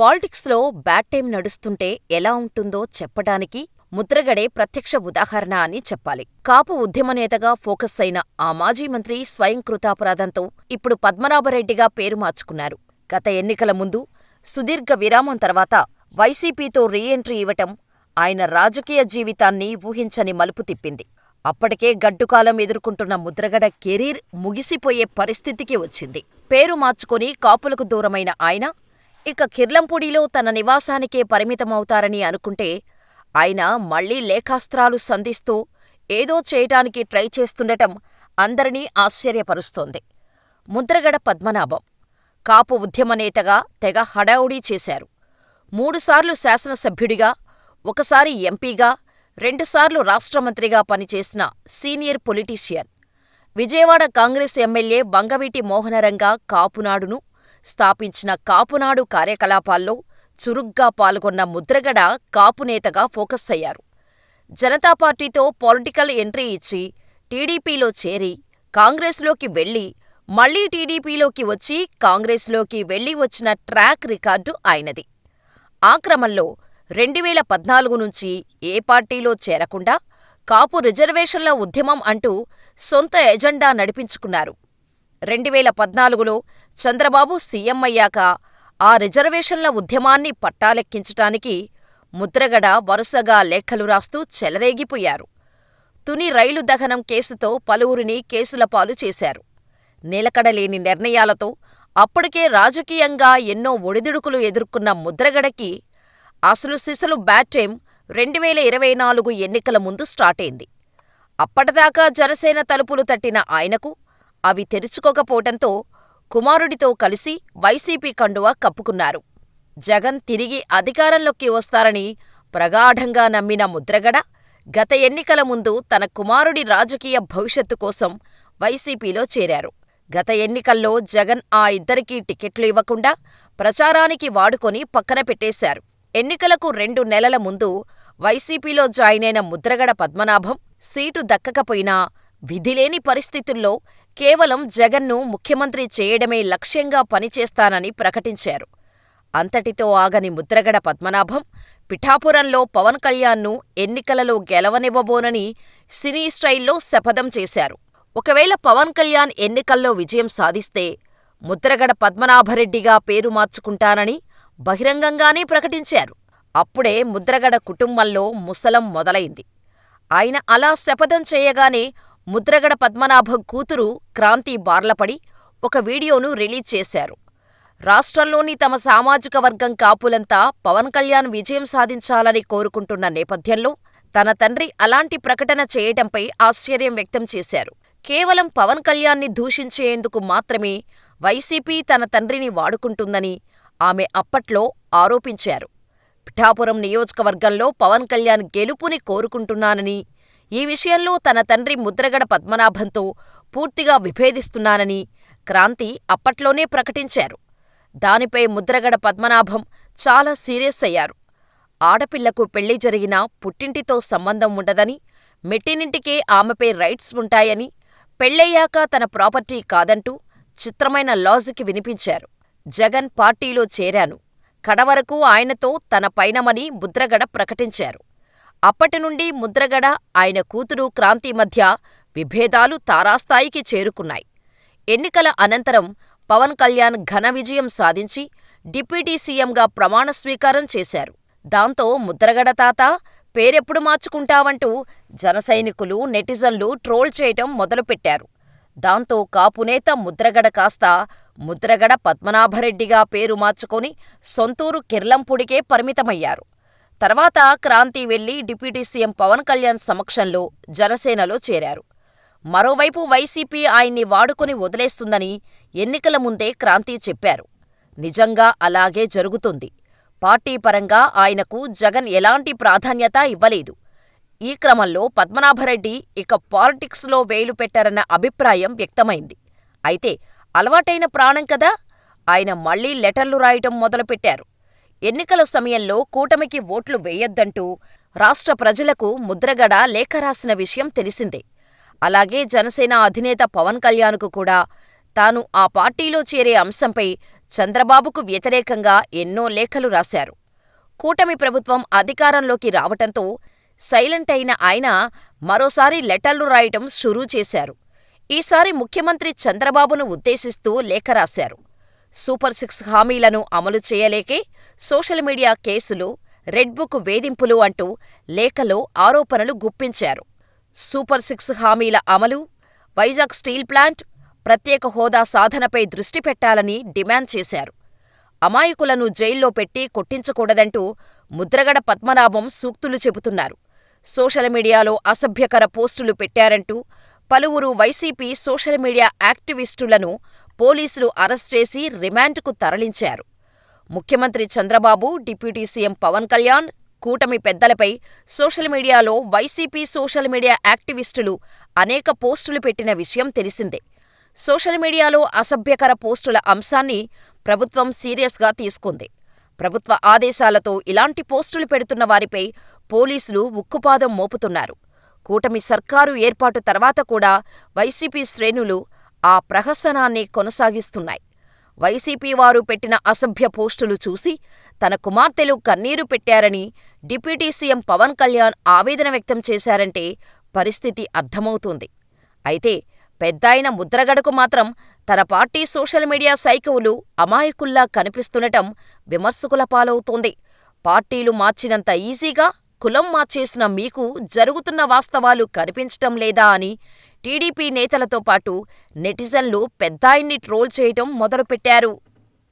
పాలిటిక్స్లో bad time నడుస్తుంటే ఎలా ఉంటుందో చెప్పటానికి ముద్రగడే ప్రత్యక్ష ఉదాహరణ అని చెప్పాలి. కాపు ఉద్యమనేతగా ఫోకస్ అయిన ఆ మాజీ మంత్రి స్వయంకృతాపరాధంతో ఇప్పుడు పద్మనాభరెడ్డిగా పేరు మార్చుకున్నారు. గత ఎన్నికల ముందు, సుదీర్ఘ విరామం తర్వాత వైసీపీతో రీ ఎంట్రీ ఇవ్వటం ఆయన రాజకీయ జీవితాన్ని ఊహించని మలుపు తిప్పింది. అప్పటికే గడ్డుకాలం ఎదుర్కొంటున్న ముద్రగడ కెరీర్ ముగిసిపోయే పరిస్థితికి వచ్చింది. పేరు మార్చుకొని కాపులకు దూరమైన ఆయన ఇక కిర్లంపూడిలో తన నివాసానికే పరిమితమవుతారని అనుకుంటే ఆయన మళ్ళీ లేఖాస్త్రాలు సంధిస్తూ ఏదో చేయటానికి ట్రై చేస్తుండటం అందరినీ ఆశ్చర్యపరుస్తోంది. ముద్రగడ పద్మనాభం కాపు ఉద్యమనేతగా తెగ హడావుడీ చేశారు. మూడుసార్లు శాసనసభ్యుడిగా, ఒకసారి ఎంపీగా, రెండుసార్లు రాష్ట్రమంత్రిగా పనిచేసిన senior politician. Vijayawada Congress MLA Bangaveeti Mohanaranga కాపునాడును స్థాపించిన కాపునాడు కార్యకలాపాల్లో చురుగ్గా పాల్గొన్న ముద్రగడ కాపునేతగా ఫోకస్ అయ్యారు. జనతా పార్టీతో పొలిటికల్ ఎంట్రీ ఇచ్చి టీడీపీలో చేరి, కాంగ్రెస్లోకి వెళ్ళి, మళ్ళీ టీడీపీలోకి వచ్చి కాంగ్రెస్లోకి వెళ్ళి వచ్చిన ట్రాక్ రికార్డు ఆయనది. ఆ క్రమంలో రెండువేల పద్నాలుగు నుంచి ఏ పార్టీలో చేరకుండా కాపు రిజర్వేషన్ల ఉద్యమం అంటూ సొంత ఎజెండా నడిపించుకున్నారు. రెండువేల పద్నాలుగులో చంద్రబాబు సీఎం అయ్యాక ఆ రిజర్వేషన్ల ఉద్యమాన్ని పట్టాలెక్కించటానికి ముద్రగడ వరుసగా లేఖలు రాస్తూ చెలరేగిపోయారు. తుని రైలు దహనం కేసుతో పలువురిని కేసులపాలు చేశారు. నిలకడలేని నిర్ణయాలతో అప్పటికే రాజకీయంగా ఎన్నో ఒడిదుడుకులు ఎదుర్కొన్న ముద్రగడకి అసలు సిసలు బ్యాడ్ టైం రెండువేల ఇరవై నాలుగు ఎన్నికల ముందు స్టార్టైంది. అప్పటిదాకా జనసేన తలుపులు తట్టిన ఆయనకు అవి తెరుచుకోకపోవటంతో కుమారుడితో కలిసి వైసీపీ కండువా కప్పుకున్నారు. జగన్ తిరిగి అధికారంలోకి వస్తారని ప్రగాఢంగా నమ్మిన ముద్రగడ గత ఎన్నికల ముందు తన కుమారుడి రాజకీయ భవిష్యత్తు కోసం వైసీపీలో చేరారు. గత ఎన్నికల్లో జగన్ ఆ ఇద్దరికీ టికెట్లు ఇవ్వకుండా ప్రచారానికి వాడుకొని పక్కన పెట్టేశారు. ఎన్నికలకు రెండు నెలల ముందు వైసీపీలో జాయినైన ముద్రగడ పద్మనాభం సీటు దక్కకపోయినా విధిలేని పరిస్థితుల్లో కేవలం జగన్ను ముఖ్యమంత్రి చేయడమే లక్ష్యంగా పనిచేస్తానని ప్రకటించారు. అంతటితో ఆగని ముద్రగడ పద్మనాభం పిఠాపురంలో పవన్ కళ్యాణ్ను ఎన్నికలలో గెలవనివ్వబోనని సినీ స్టైల్లో శపథం చేశారు. ఒకవేళ పవన్ కళ్యాణ్ ఎన్నికల్లో విజయం సాధిస్తే ముద్రగడ పద్మనాభరెడ్డిగా పేరు మార్చుకుంటానని బహిరంగంగానే ప్రకటించారు. అప్పుడే ముద్రగడ కుటుంబంలో ముసలం మొదలైంది. ఆయన అలా శపథం చేయగానే ముద్రగడ పద్మనాభం కూతురు క్రాంతి బార్లపడి ఒక వీడియోను రిలీజ్ చేశారు. రాష్ట్రంలోని తమ సామాజిక వర్గం కాపులంతా పవన్ కళ్యాణ్ విజయం సాధించాలని కోరుకుంటున్న నేపథ్యంలో తన తండ్రి అలాంటి ప్రకటన చేయటంపై ఆశ్చర్యం వ్యక్తం చేశారు. కేవలం పవన్ కళ్యాణ్ని దూషించేందుకు మాత్రమే వైసీపీ తన తండ్రిని వాడుకుంటుందని ఆమె అప్పట్లో ఆరోపించారు. పిఠాపురం నియోజకవర్గంలో పవన్ కళ్యాణ్ గెలుపుని కోరుకుంటున్నానని, ఈ విషయంలో తన తండ్రి ముద్రగడ పద్మనాభంతో పూర్తిగా విభేదిస్తున్నానని క్రాంతి అప్పట్లోనే ప్రకటించారు. దానిపై ముద్రగడ పద్మనాభం చాలా సీరియస్ అయ్యారు. ఆడపిల్లకు పెళ్ళి జరిగినా పుట్టింటితో సంబంధం ఉండదని, మెట్టినింటికే ఆమెపై రైట్స్ ఉంటాయని, పెళ్ళయ్యాక తన ప్రాపర్టీ కాదంటూ చిత్రమైన లాజిక్ వినిపించారు. జగన్ పార్టీలో చేరాను. కడవరకూ ఆయనతో తన పైనమని ముద్రగడ ప్రకటించారు. అప్పటి నుండి ముద్రగడ, ఆయన కూతురు క్రాంతి మధ్య విభేదాలు తారాస్థాయికి చేరుకున్నాయి. ఎన్నికల అనంతరం పవన్ కళ్యాణ్ ఘన విజయం సాధించి డిప్యూటీ సీఎంగా ప్రమాణ స్వీకారం చేశారు. దాంతో ముద్రగడ తాత పేరెప్పుడు మార్చుకుంటావంటూ జనసైనికులు, నెటిజన్లు ట్రోల్ చేయటం మొదలుపెట్టారు. దాంతో కాపునేత ముద్రగడ కాస్త ముద్రగడ పద్మనాభరెడ్డిగా పేరు మార్చుకొని సొంతూరు కిర్లంపూడికే పరిమితమయ్యారు. తర్వాత క్రాంతి వెళ్ళి డిప్యూటీ సీఎం పవన్ కళ్యాణ్ సమక్షంలో జనసేనలో చేరారు. మరోవైపు వైసీపీ ఆయన్ని వాడుకొని వదిలేస్తుందని ఎన్నికల ముందే క్రాంతి చెప్పారు. నిజంగా అలాగే జరుగుతుంది. పార్టీ పరంగా ఆయనకు జగన్ ఎలాంటి ప్రాధాన్యత ఇవ్వలేదు. ఈ క్రమంలో పద్మనాభరెడ్డి ఇక పాలిటిక్స్లో వేలు పెట్టారన్న అభిప్రాయం వ్యక్తమైంది. అయితే అలవాటైన ప్రాణం కదా! ఆయన మళ్ళీ లెటర్లు రాయటం మొదలుపెట్టారు. ఎన్నికల సమయంలో కూటమికి ఓట్లు వేయొద్దంటూ రాష్ట్ర ప్రజలకు ముద్రగడ లేఖ రాసిన విషయం తెలిసిందే. అలాగే జనసేన అధినేత పవన్ కళ్యాణ్కు కూడా తాను ఆ పార్టీలో చేరే అంశంపై చంద్రబాబుకు వ్యతిరేకంగా ఎన్నో లేఖలు రాశారు. కూటమి ప్రభుత్వం అధికారంలోకి రావటంతో సైలెంట్ అయిన ఆయన మరోసారి లెటర్లు రాయటం షురూ చేశారు. ఈసారి ముఖ్యమంత్రి చంద్రబాబును ఉద్దేశిస్తూ లేఖ రాశారు. సూపర్ సిక్స్ హామీలను అమలు చేయలేకే సోషల్ మీడియా కేసులు, రెడ్బుక్ వేధింపులు అంటూ లేఖలో ఆరోపణలు గుప్పించారు. సూపర్ సిక్స్ హామీల అమలు, వైజాగ్ స్టీల్ ప్లాంట్, ప్రత్యేక హోదా సాధనపై దృష్టి పెట్టాలని డిమాండ్ చేశారు. అమాయకులను జైల్లో పెట్టి కొట్టించకూడదంటూ ముద్రగడ పద్మనాభం సూక్తులు చెబుతున్నారు. సోషల్ మీడియాలో అసభ్యకర పోస్టులు పెట్టారంటూ పలువురు వైసీపీ సోషల్ మీడియా యాక్టివిస్టులను పోలీసులు అరెస్ట్ చేసి రిమాండ్కు తరలించారు. ముఖ్యమంత్రి చంద్రబాబు, డిప్యూటీ సీఎం పవన్ కళ్యాణ్, కూటమి పెద్దలపై సోషల్ మీడియాలో వైసీపీ సోషల్ మీడియా యాక్టివిస్టులు అనేక పోస్టులు పెట్టిన విషయం తెలిసిందే. సోషల్ మీడియాలో అసభ్యకర పోస్టుల అంశాన్ని ప్రభుత్వం సీరియస్గా తీసుకుంది. ప్రభుత్వ ఆదేశాలతో ఇలాంటి పోస్టులు పెడుతున్న వారిపై పోలీసులు ఉక్కుపాదం మోపుతున్నారు. కూటమి సర్కారు ఏర్పాటు తర్వాత కూడా వైసీపీ శ్రేణులు ఆ ప్రహసనాన్ని కొనసాగిస్తున్నాయి. వైసీపీ వారు పెట్టిన అసభ్య పోస్టులు చూసి తన కుమార్తెలు కన్నీరు పెట్టారని డిప్యూటీ సీఎం పవన్ కళ్యాణ్ ఆవేదన వ్యక్తం చేశారంటే పరిస్థితి అర్థమవుతుంది. అయితే పెద్దాయన ముద్రగడకు మాత్రం తన పార్టీ సోషల్ మీడియా సైకవులు అమాయకుల్లా కనిపిస్తుండటం విమర్శకుల పాలవుతోంది. పార్టీలు మార్చినంత ఈజీగా కులం మార్చేసిన మీకు జరుగుతున్న వాస్తవాలు కనిపించటం లేదా అని టీడీపీ నేతలతో పాటు నెటిజన్లు పెద్దాయన్ని ట్రోల్ చేయటం మొదలుపెట్టారు.